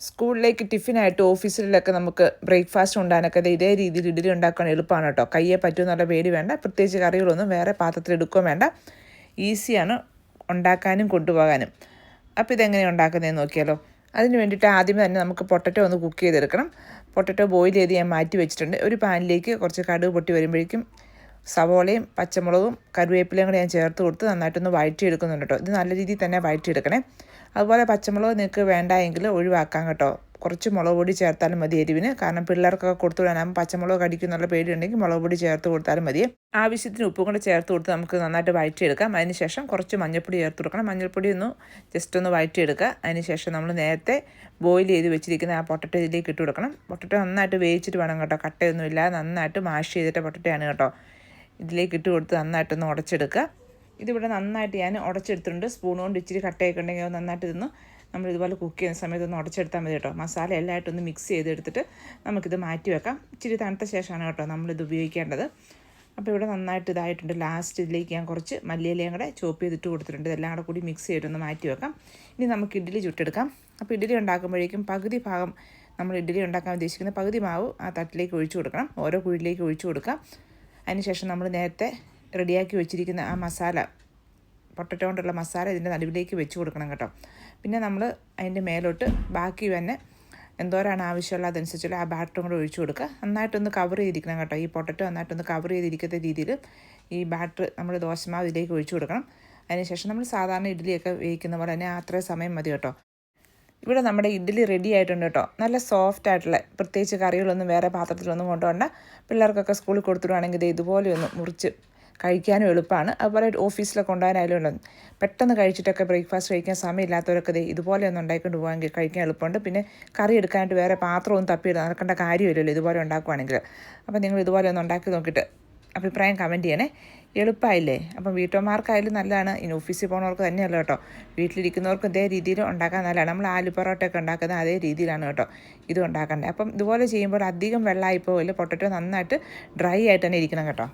സ്കൂളിലേക്ക് ടിഫിനായിട്ട് ഓഫീസിലൊക്കെ നമുക്ക് ബ്രേക്ക്ഫാസ്റ്റ് ഉണ്ടാകാനൊക്കെ ഇതേ രീതിയിൽ ഇഡലി ഉണ്ടാക്കാൻ എളുപ്പമാണ് കേട്ടോ. കയ്യെ പറ്റുമെന്നുള്ള പേടി വേണ്ട. പ്രത്യേകിച്ച് കറികളൊന്നും വേറെ പാത്രത്തിൽ എടുക്കുകയും വേണ്ട. ഈസിയാണ് ഉണ്ടാക്കാനും കൊണ്ടുപോകാനും. അപ്പോൾ ഇതെങ്ങനെ ഉണ്ടാക്കുന്നതെന്ന് നോക്കിയാലോ. അതിന് വേണ്ടിയിട്ട് ആദ്യമേ തന്നെ നമുക്ക് പൊട്ടറ്റോ ഒന്ന് കുക്ക് ചെയ്തെടുക്കണം. പൊട്ടറ്റോ ബോയിൽ ചെയ്ത് ഞാൻ മാറ്റി വെച്ചിട്ടുണ്ട്. ഒരു പാനിലേക്ക് കുറച്ച് കടുക് പൊട്ടി വരുമ്പോഴേക്കും സവോളയും പച്ചമുളകും കറിവേപ്പിലയും കൂടെ ഞാൻ ചേർത്ത് കൊടുത്ത് നന്നായിട്ടൊന്ന് വഴറ്റിയെടുക്കുന്നുണ്ട് കേട്ടോ. ഇത് നല്ല രീതിയിൽ തന്നെ വഴറ്റിയെടുക്കണേ. അതുപോലെ പച്ചമുളക് നിങ്ങൾക്ക് വേണ്ട എങ്കിൽ ഒഴിവാക്കാം കേട്ടോ. കുറച്ച് മുളക് പൊടി ചേർത്താലും മതി എരിവിന്. കാരണം പിള്ളേർക്കൊക്കെ കൊടുത്തു വിടാനാകുമ്പോൾ പച്ചമുളക് കടിക്കുന്നുള്ള പേടിയുണ്ടെങ്കിൽ മുളക് പൊടി ചേർത്ത് കൊടുത്താലും മതി. ആവശ്യത്തിന് ഉപ്പും കൂടെ ചേർത്ത് കൊടുത്ത് നമുക്ക് നന്നായിട്ട് വഴറ്റിയെടുക്കാം. അതിന് ശേഷം കുറച്ച് മഞ്ഞൾപ്പൊടി ചേർത്ത് കൊടുക്കണം. മഞ്ഞൾപ്പൊടി ഒന്ന് ജസ്റ്റ് ഒന്ന് വഴറ്റിയെടുക്കുക. അതിന് ശേഷം നമ്മൾ നേരത്തെ ബോയിൽ ചെയ്ത് വെച്ചിരിക്കുന്ന ആ പൊട്ടറ്റോ ഇതിലേക്ക് ഇട്ട് കൊടുക്കണം. പൊട്ടറ്റ നന്നായിട്ട് വേവിച്ചിട്ട് വേണം കേട്ടോ. കട്ടയൊന്നുമില്ല നന്നായിട്ട് മാഷ് ചെയ്തിട്ട് പൊട്ടറ്റയാണ് കേട്ടോ. ഇതിലേക്ക് ഇട്ട് കൊടുത്ത് നന്നായിട്ടൊന്ന് ഉടച്ചെടുക്കുക. ഇതിവിടെ നന്നായിട്ട് ഞാൻ ഉടച്ചെടുത്തിട്ടുണ്ട്. സ്പൂൺ കൊണ്ട് ഇച്ചിരി കട്ടയൊക്കെ ഉണ്ടെങ്കിൽ നന്നായിട്ട് ഇതൊന്ന് നമ്മൾ ഇതുപോലെ കുക്ക് ചെയ്യുന്ന സമയത്ത് ഒന്ന് ഉടച്ചെടുത്താൽ മതി കേട്ടോ. മസാല എല്ലായിട്ടൊന്ന് മിക്സ് ചെയ്തെടുത്തിട്ട് നമുക്കിത് മാറ്റി വെക്കാം. ഇച്ചിരി തണുത്ത ശേഷമാണ് കേട്ടോ നമ്മളിത് ഉപയോഗിക്കേണ്ടത്. അപ്പോൾ ഇവിടെ നന്നായിട്ട് ഇതായിട്ടുണ്ട്. ലാസ്റ്റ് ഇതിലേക്ക് ഞാൻ കുറച്ച് മല്ലിയിലയും കൂടെ ചോപ്പ് ചെയ്തിട്ട് കൊടുത്തിട്ടുണ്ട്. ഇതെല്ലാം കൂടെ കൂടി മിക്സ് ചെയ്തിട്ടൊന്ന് മാറ്റി വെക്കാം. ഇനി നമുക്ക് ഇഡ്ഡലി ചുട്ടെടുക്കാം. അപ്പോൾ ഇഡ്ഡലി ഉണ്ടാക്കുമ്പോഴേക്കും പകുതി ഭാഗം നമ്മൾ ഇഡ്ഡലി ഉണ്ടാക്കാൻ ഉദ്ദേശിക്കുന്ന പകുതി മാവ് ആ തട്ടിലേക്ക് ഒഴിച്ചു കൊടുക്കണം. ഓരോ കുഴിയിലേക്ക് ഒഴിച്ചു കൊടുക്കാം. അതിനുശേഷം നമ്മൾ നേരത്തെ റെഡിയാക്കി വെച്ചിരിക്കുന്ന ആ മസാല പൊട്ടറ്റോ കൊണ്ടുള്ള മസാല ഇതിന്റെ നടുവിലേക്ക് വെച്ച് കൊടുക്കണം കേട്ടോ. പിന്നെ നമ്മൾ അതിന്റെ മേലോട്ട് ബാക്കി തന്നെ എന്തോരാണ് ആവശ്യമുള്ള അതനുസരിച്ചുള്ള ആ ബാറ്ററും കൂടെ ഒഴിച്ചു കൊടുക്കുക. നന്നായിട്ടൊന്ന് കവർ ചെയ്തിരിക്കണം കേട്ടോ. ഈ പൊട്ടറ്റോ നന്നായിട്ടൊന്ന് കവർ ചെയ്തിരിക്കുന്ന രീതിയിൽ ഈ ബാറ്റർ നമ്മൾ ദോശമാവ് ഇതിലേക്ക് ഒഴിച്ചു കൊടുക്കണം. അതിനുശേഷം നമ്മൾ സാധാരണ ഇഡ്ഡലിയൊക്കെ വേവിക്കുന്ന പോലെ തന്നെ അത്രയും സമയം മതി കേട്ടോ. ഇവിടെ നമ്മുടെ ഇഡ്ഡലി റെഡി ആയിട്ടുണ്ട് കേട്ടോ. നല്ല സോഫ്റ്റ് ആയിട്ടുള്ള പ്രത്യേകിച്ച് കറികളൊന്നും വേറെ പാത്രത്തിലൊന്നും കൊണ്ടുപോകണ്ട. പിള്ളേർക്കൊക്കെ സ്കൂളിൽ കൊടുത്തിടുവാണെങ്കിൽ ഇത് ഇതുപോലെ ഒന്ന് മുറിച്ച് കഴിക്കാനും എളുപ്പമാണ്. അതുപോലെ ഓഫീസിലൊക്കെ കൊണ്ടുപോകാനായാലും ഉള്ളത് പെട്ടെന്ന് കഴിച്ചിട്ടൊക്കെ ബ്രേക്ക്ഫാസ്റ്റ് കഴിക്കാൻ സമയമില്ലാത്തവരൊക്കെ ദേ ഇതുപോലെ ഒന്ന് ഉണ്ടാക്കിക്കൊണ്ട് പോകാമെങ്കിൽ കഴിക്കാൻ എളുപ്പമുണ്ട്. പിന്നെ കറി എടുക്കാനായിട്ട് വേറെ പാത്രമൊന്നും തപ്പിയിട്ട് നടക്കേണ്ട കാര്യമില്ലല്ലോ ഇതുപോലെ ഉണ്ടാക്കുവാണെങ്കിൽ. അപ്പോൾ നിങ്ങൾ ഇതുപോലെ ഒന്ന് ഉണ്ടാക്കി നോക്കിയിട്ട് അഭിപ്രായം കമന്റ് ചെയ്യണേ. എളുപ്പമായില്ലേ? അപ്പം വീട്ടമ്മമാർക്കായാലും നല്ലതാണ്. ഇനി ഓഫീസിൽ പോകുന്നവർക്ക് തന്നെയല്ല കേട്ടോ. വീട്ടിലിരിക്കുന്നവർക്ക് ഇതേ രീതിയിൽ ഉണ്ടാക്കാൻ നല്ലതാണ്. നമ്മൾ ആലു പൊറോട്ടയൊക്കെ ഉണ്ടാക്കുന്ന അതേ രീതിയിലാണ് കേട്ടോ ഇത് ഉണ്ടാക്കേണ്ടത്. അപ്പം ഇതുപോലെ ചെയ്യുമ്പോൾ അധികം വെള്ളമായി പോകില്ല പൊട്ടറ്റോ നന്നായിട്ട് ഡ്രൈ ആയിട്ട് തന്നെ ഇരിക്കണം കേട്ടോ.